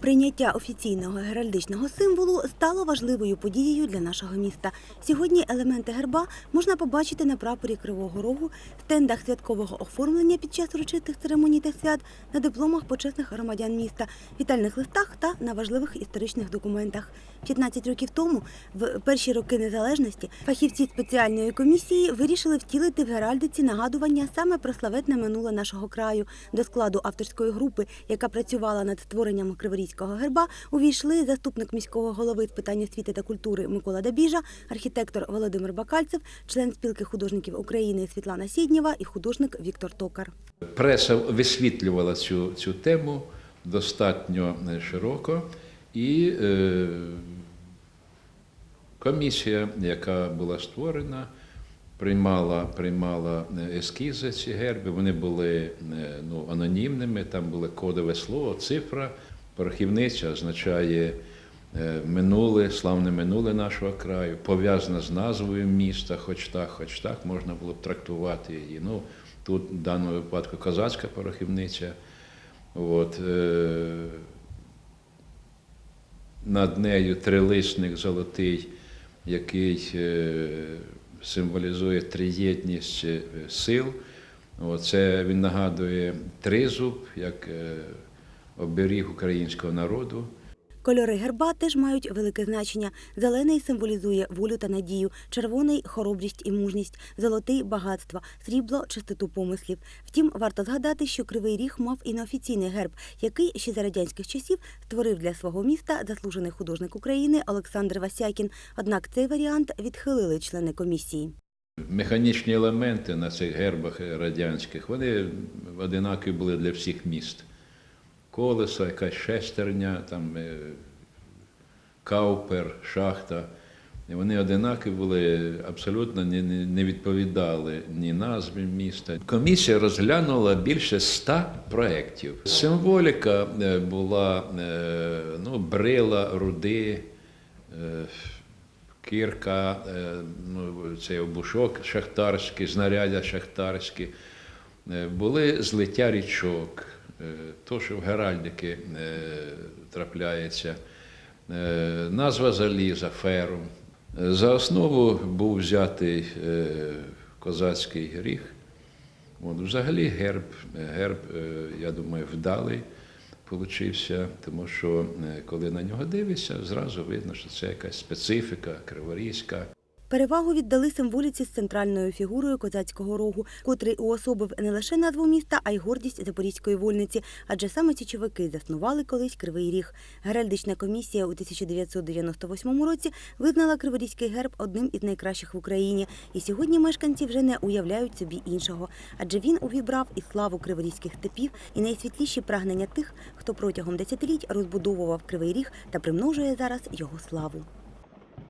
Прийняття офіційного геральдичного символу стало важливою подією для нашого міста. Сьогодні елементи герба можна побачити на прапорі Кривого Рогу, стендах святкового оформлення під час урочистих церемоній та свят, на дипломах почесних громадян міста, вітальних листах та на важливих історичних документах. 15 років тому, в перші роки незалежності, фахівці спеціальної комісії вирішили втілити в геральдиці нагадування саме про славетне минуле нашого краю. До складу авторської групи, яка працювала над створенням криворізького герба, увійшли заступник міського голови з питань освіти та культури Микола Дабіжа, архітектор Володимир Бакальцев, член спілки художників України Світлана Сіднєва і художник Віктор Токар. Преса висвітлювала цю, цю тему достатньо е, широко, і е, комісія, яка була створена, приймала, приймала е, ескізи ці герби. Вони були е, ну, анонімними, там було кодове слово, цифра. Порохівниця означає е, минуле, славне минуле нашого краю, пов'язане з назвою міста, хоч так, хоч так, можна було б трактувати її. Ну, тут в даному випадку козацька порохівниця. От, е, над нею трилисник золотий, який е, символізує триєдність е, сил. От, це він нагадує тризуб, як е, оберіг українського народу. Кольори герба теж мають велике значення. Зелений символізує волю та надію, червоний хоробрість і мужність, золотий багатство, срібло чистоту помислів. Втім, варто згадати, що Кривий Ріг мав і неофіційний герб, який ще за радянських часів створив для свого міста заслужений художник України Олександр Васякін. Однак цей варіант відхилили члени комісії. Механічні елементи на цих гербах радянських, вони одинакові були для всіх міст. Колесо, якась шестерня, там, е, каупер, шахта. Вони одинакові були, абсолютно не, відповідали ні назві міста. Комісія розглянула більше ста проєктів. Символіка е, була е, ну, брила, руди, кірка, ну, цей обушок шахтарський, знаряддя шахтарські. Були злиття річок, то, що в геральдики е, трапляється, Е, назва заліза, ферум. Е, За основу був взятий е, козацький гріх. Взагалі герб, герб, е, я думаю, вдалий получився, тому що е, коли на нього дивишся, зразу видно, що це якась специфіка криворізька. Перевагу віддали символіці з центральною фігурою козацького рогу, котрий уособив не лише назву міста, а й гордість запорізької вольниці. Адже саме ці чуваки заснували колись Кривий Ріг. Геральдична комісія у 1998 році визнала Криворізький герб одним із найкращих в Україні. І сьогодні мешканці вже не уявляють собі іншого, адже він увібрав і славу криворізьких степів, і найсвітліші прагнення тих, хто протягом десятиліть розбудовував Кривий Ріг та примножує зараз його славу.